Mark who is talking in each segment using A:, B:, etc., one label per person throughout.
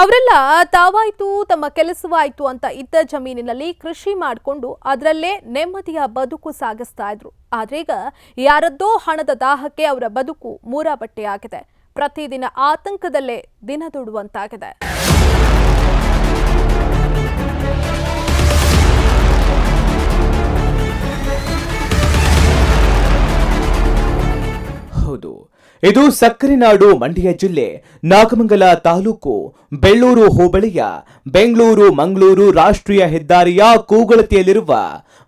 A: ಅವರೆಲ್ಲ, ತಾವಾಯ್ತು, ತಮ್ಮ ಕೆಲಸವಾಯ್ತು ಅಂತ ಇದ್ದ ಜಮೀನಿನಲ್ಲಿ ಕೃಷಿ ಮಾಡಿಕೊಂಡು ಅದರಲ್ಲೇ ನೆಮ್ಮದಿಯ ಬದುಕು ಸಾಗಿಸ್ತಾ ಇದ್ರು. ಆದ್ರೀಗ ಯಾರದ್ದೋ ಹಣದ ದಾಹಕ್ಕೆ ಅವರ ಬದುಕು ಮೂರಾಬಟ್ಟೆಯಾಗಿದೆ ಪ್ರತಿದಿನ ಆತಂಕದಲ್ಲೇ ದಿನ ದುಡುವಂತಾಗಿದೆ
B: ಹೌದು. ಇದು ಸಕ್ಕರೆ ನಾಡು ಮಂಡ್ಯ ಜಿಲ್ಲೆ ನಾಗಮಂಗಲ ತಾಲೂಕು ಬೆಳ್ಳೂರು ಹೋಬಳಿಯ ಬೆಂಗಳೂರು ಮಂಗಳೂರು ರಾಷ್ಟ್ರೀಯ ಹೆದ್ದಾರಿಯ ಕೂಗಳತಿಯಲ್ಲಿರುವ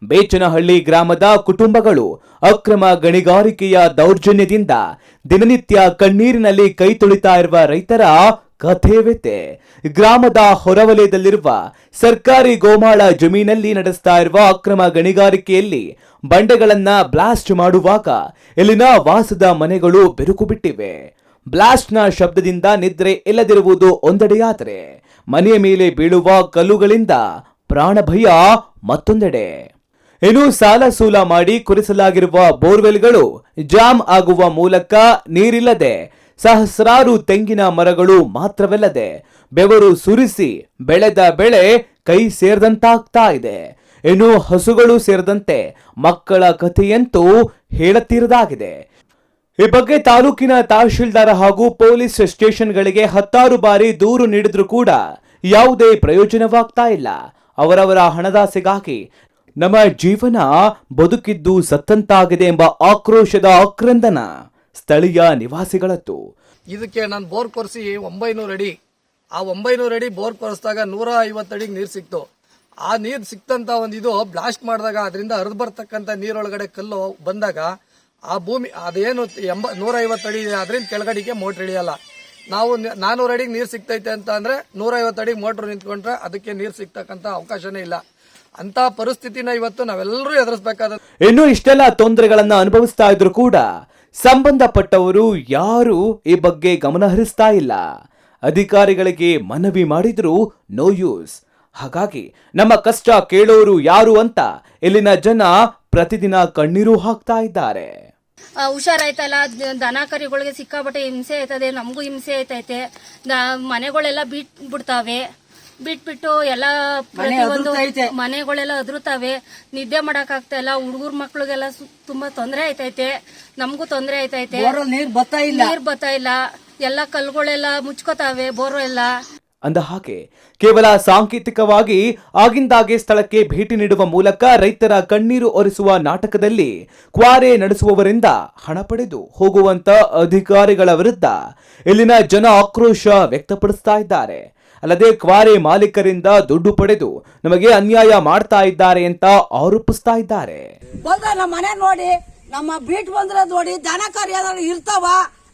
B: ಬೇಚನಹಳ್ಳಿ ಗ್ರಾಮದ ಕುಟುಂಬಗಳು ಅಕ್ರಮ ಗಣಿಗಾರಿಕೆಯ ದೌರ್ಜನ್ಯದಿಂದ ದಿನನಿತ್ಯ ಕಣ್ಣೀರಿನಲ್ಲಿ ಕೈ ತೊಳಿತಾ ಇರುವ ರೈತರ ಕಥೆವೆತೆ ಗ್ರಾಮದ ಹೊರವಲಯದಲ್ಲಿರುವ ಸರ್ಕಾರಿ ಗೋಮಾಳ ಜಮೀನಲ್ಲಿ ನಡೆಸ್ತಾ ಇರುವ ಅಕ್ರಮ ಗಣಿಗಾರಿಕೆಯಲ್ಲಿ ಬಂಡೆಗಳನ್ನ ಬ್ಲಾಸ್ಟ್ ಮಾಡುವಾಗ ಇಲ್ಲಿನ ವಾಸದ ಮನೆಗಳು ಬೆರುಕು ಬಿಟ್ಟಿವೆ. ಬ್ಲಾಸ್ಟ್ನ ಶಬ್ದದಿಂದ ನಿದ್ರೆ ಇಲ್ಲದಿರುವುದು ಒಂದೆಡೆಯಾದರೆ ಮನೆಯ ಮೇಲೆ ಬೀಳುವ ಕಲ್ಲುಗಳಿಂದ ಪ್ರಾಣ ಭಯ ಮತ್ತೊಂದೆಡೆ. ಇನ್ನು ಸಾಲ ಸೂಲ ಮಾಡಿ ಕುರಿಸಲಾಗಿರುವ ಬೋರ್ವೆಲ್ಗಳು ಜಾಮ್ ಆಗುವ ಮೂಲಕ ನೀರಿಲ್ಲದೆ ಸಹಸ್ರಾರು ತೆಂಗಿನ ಮರಗಳು ಮಾತ್ರವಲ್ಲದೆ ಬೆವರು ಸುರಿಸಿ ಬೆಳೆದ ಬೆಳೆ ಕೈ ಸೇರಿದಂತಾಗ್ತಾ ಇದೆ. ಇನ್ನು ಹಸುಗಳು ಸೇರಿದಂತೆ ಮಕ್ಕಳ ಕಥೆಯಂತೂ ಹೇಳತೀರದಾಗಿದೆ. ಈ ಬಗ್ಗೆ ತಾಲೂಕಿನ ತಹಶೀಲ್ದಾರ್ ಹಾಗೂ ಪೊಲೀಸ್ ಸ್ಟೇಷನ್ಗಳಿಗೆ ಹತ್ತಾರು ಬಾರಿ ದೂರು ನೀಡಿದ್ರೂ ಕೂಡ ಯಾವುದೇ ಪ್ರಯೋಜನವಾಗ್ತಾ ಇಲ್ಲ. ಅವರವರ ಹಣದಾಸೆಗಾಗಿ ನಮ್ಮ ಜೀವನ ಬದುಕಿದ್ದು ಸತ್ತಂತಾಗಿದೆ ಎಂಬ ಆಕ್ರೋಶದ ಆಕ್ರಂದನ. ಸ್ಥಳೀಯ ನಿವಾಸಿಗಳದ್ದು.
C: ಇದಕ್ಕೆ ನಾನು ಬೋರ್ ಕೊರೆಸಿ ಒಂಬೈನೂರು ಅಡಿ. ಆ ಒಂಬೈನೂರು ಅಡಿ ಬೋರ್ ಕೊರೆಸಿದಾಗ ನೂರ ಐವತ್ತು ಅಡಿಗೆ ನೀರು ಸಿಕ್ತು. ಆ ನೀರು ಸಿಕ್ತಂತ ಒಂದು ಇದು ಬ್ಲಾಸ್ಟ್ ಮಾಡಿದಾಗ ಅದರಿಂದ ಹರಿದು ಬರ್ತಕ್ಕಂಥ ನೀರೊಳಗಡೆ ಕಲ್ಲು ಬಂದಾಗ ಆ ಭೂಮಿ ಅದೇನು ಎಂಬ ನೂರ ಐವತ್ತು ಅಡಿ ಇದೆ ಅದರಿಂದ ಕೆಳಗಡೆಗೆ ಮೋಟ್ರ್ ಇಳಿಯಲ್ಲ. ನಾವು ನ- ನಾನೂರು ಅಡಿಗೆ ನೀರು ಸಿಕ್ತೈತೆ ಅಂತ ಅಂದರೆ ನೂರ ಐವತ್ತು ಅಡಿಗೆ ಮೋಟ್ರ್ ನಿಂತ್ಕೊಂಡ್ರೆ ಅದಕ್ಕೆ ನೀರು ಸಿಗ್ತಕ್ಕಂಥ ಅವಕಾಶನೇ ಇಲ್ಲ. ಅಂತ ಪರಿಸ್ಥಿತಿನ ಇವತ್ತು ನಾವೆಲ್ಲರೂ ಎದುರಿಸಬೇಕಾದ
B: ಇನ್ನು ಇಷ್ಟೆಲ್ಲ ತೊಂದರೆಗಳನ್ನ ಅನುಭವಿಸ್ತಾ ಇದ್ರು ಕೂಡ ಸಂಬಂಧಪಟ್ಟವರು ಯಾರು ಈ ಬಗ್ಗೆ ಗಮನ ಹರಿಸ್ತಾ ಇಲ್ಲ. ಅಧಿಕಾರಿಗಳಿಗೆ ಮನವಿ ಮಾಡಿದರೂ ನೋ ಯೂಸ್ ಹಾಗಾಗಿ ನಮ್ಮ ಕಷ್ಟ ಕೇಳೋರು ಯಾರು ಅಂತ ಇಲ್ಲಿನ ಜನ ಪ್ರತಿದಿನ ಕಣ್ಣೀರು ಹಾಕ್ತಾ ಇದ್ದಾರೆ.
D: ಹುಷಾರಾಯ್ತಲ್ಲ ದನ ಕರಿಗಳಿಗೆ ಸಿಕ್ಕಾಪಟ್ಟೆ ಹಿಂಸೆ ಆಯ್ತದೆ, ನಮಗೂ ಹಿಂಸೆ ಆಯ್ತೈತೆ. ಮನೆಗಳೆಲ್ಲ ಬಿಟ್ ಬಿಡ್ತಾವೆ. ಬಿಟ್ಬಿಟ್ಟು ಎಲ್ಲ ಪ್ರತಿಯೊಂದು ಮನೆಗಳೆಲ್ಲ ಅದ್ರುತಾವೆ ನಿದ್ದೆ ಮಾಡಕ್ ಆಗ್ತಾ ಇಲ್ಲ. ಹುಡುಗರ ಮಕ್ಳಿಗೆಲ್ಲ ಸು- ತುಂಬಾ ತೊಂದರೆ ಆಯ್ತೈತೆ. ನಮಗೂ ತೊಂದರೆ ಆಯ್ತೈತೆ.
E: ನೀರ್ ಬರ್ತಾ ಇಲ್ಲ.
D: ನೀರ್ ಬರ್ತಾ ಇಲ್ಲ. ಎಲ್ಲ ಕಲ್ಗಳೆಲ್ಲ ಮುಚ್ಕೋತಾವೆ ಬೋರ್ ಎಲ್ಲ
B: ಅಂದ ಹಾಗೆ ಕೇವಲ ಸಾಂಕೇತಿಕವಾಗಿ ಆಗಿಂದಾಗೆ ಸ್ಥಳಕ್ಕೆ ಭೇಟಿ ನೀಡುವ ಮೂಲಕ ರೈತರ ಕಣ್ಣೀರು ಒರೆಸುವ ನಾಟಕದಲ್ಲಿ ಕ್ವಾರೆ ನಡೆಸುವವರಿಂದ ಹಣ ಪಡೆದು ಹೋಗುವಂತ ಅಧಿಕಾರಿಗಳ ವಿರುದ್ಧ ಇಲ್ಲಿನ ಜನ ಆಕ್ರೋಶ ವ್ಯಕ್ತಪಡಿಸ್ತಾ ಇದ್ದಾರೆ. ಅಲ್ಲದೆ ಕ್ವಾರೆ ಮಾಲೀಕರಿಂದ ದುಡ್ಡು ಪಡೆದು ನಮಗೆ ಅನ್ಯಾಯ ಮಾಡ್ತಾ ಇದ್ದಾರೆ ಅಂತ ಆರೋಪಿಸ್ತಾ ಇದ್ದಾರೆ.
E: ನಮ್ಮ ಮನೆ ನೋಡಿ ನಮ್ಮ ಬೀಟ್ ಬಂದ್ರೆ ನೋಡಿ ದನ ಕರಿ ಏನಾದ್ರು ಇರ್ತಾವ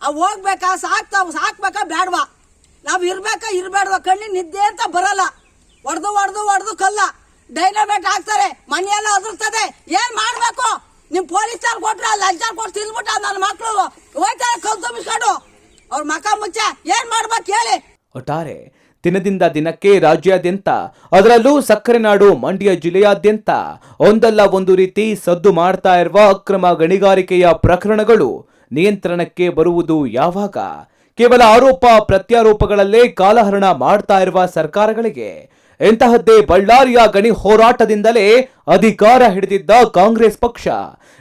E: ಅವ್ ಹೋಗ್ಬೇಕಾ ಸಾಕ್ತಾವ ಸಾಕ್ಬೇಕಾ ಬೇಡವಾ ನಾವ್ ಇರ್ಬೇಕಾ ಇರ್ಬೇಡ ಕಣ್ಣಿಗೆ ನಿದ್ದೆ ಅಂತ ಬರಲ್ಲ. ಹೊಡೆದು ಹೊಡೆದು ಹೊಡೆದು ಕಲ್ಲ. ಡೈನಮೇಟ್ ಹಾಕ್ತಾರೆ ಮನೆಯೆಲ್ಲ ಅದ್ರತದೆ. ಏನ್ ಮಾಡ್ಬೇಕು? ನಿಮ್ ಪೊಲೀಸ್ ಕೊಟ್ರೆ ಲಂಚ ಕೊಟ್ಟು ತಿಂದ್ಬಿಟ್ಟ ನನ್ನ ಮಕ್ಳು. ಹೋಯ್ತಾರೆ ಕಲ್ ತುಂಬಿಸ್ಕೊಂಡು. ಅವ್ರ ಮಕ ಮುಚ್ಚ. ಏನ್ ಮಾಡ್ಬೇಕು ಹೇಳಿ?
B: ಒಟ್ಟಾರೆ ದಿನದಿಂದ ದಿನಕ್ಕೆ ರಾಜ್ಯಾದ್ಯಂತ, ಅದರಲ್ಲೂ ಸಕ್ಕರೆ ನಾಡು ಮಂಡ್ಯ ಜಿಲ್ಲೆಯಾದ್ಯಂತ ಒಂದಲ್ಲ ಒಂದು ರೀತಿ ಸದ್ದು ಮಾಡ್ತಾ ಇರುವ ಅಕ್ರಮ ಗಣಿಗಾರಿಕೆಯ ಪ್ರಕರಣಗಳು ನಿಯಂತ್ರಣಕ್ಕೆ ಬರುವುದು ಯಾವಾಗ? ಕೇವಲ ಆರೋಪ ಪ್ರತ್ಯಾರೋಪಗಳಲ್ಲೇ ಕಾಲಹರಣ ಮಾಡ್ತಾ ಇರುವ ಸರ್ಕಾರಗಳಿಗೆ ಇಂತಹದ್ದೇ ಬಳ್ಳಾರಿಯ ಗಣಿ ಹೋರಾಟದಿಂದಲೇ ಅಧಿಕಾರ ಹಿಡಿದಿದ್ದ ಕಾಂಗ್ರೆಸ್ ಪಕ್ಷ.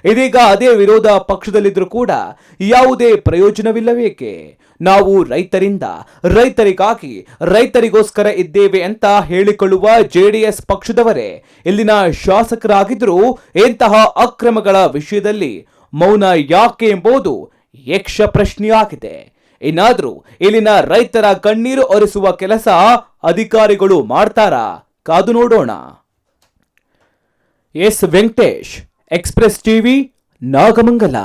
B: ಇದೀಗ ಅದೇ ವಿರೋಧ ಪಕ್ಷದಲ್ಲಿದ್ರೂ ಕೂಡ ಯಾವುದೇ ಪ್ರಯೋಜನವಿಲ್ಲವೇಕೆ? ನಾವು ರೈತರಿಂದ, ರೈತರಿಗಾಗಿ, ರೈತರಿಗೋಸ್ಕರ ಇದ್ದೇವೆ ಅಂತ ಹೇಳಿಕೊಳ್ಳುವ ಜೆಡಿಎಸ್ ಪಕ್ಷದವರೇ, ಇಲ್ಲಿನ ಶಾಸಕರಾಗಿದ್ದರೂ ಇಂತಹ ಅಕ್ರಮಗಳ ವಿಷಯದಲ್ಲಿ ಮೌನ ಯಾಕೆ ಎಂಬುದು ಯಕ್ಷ ಪ್ರಶ್ನೆಯಾಗಿದೆ ಇನ್ನಾದ್ರೂ ಇಲ್ಲಿನ ರೈತರ ಕಣ್ಣೀರು ಒರೆಸುವ ಕೆಲಸ ಅಧಿಕಾರಿಗಳು ಮಾಡ್ತಾರಾ? ಕಾದು ನೋಡೋಣ. S Venkatesh, Express TV, Nagamangala.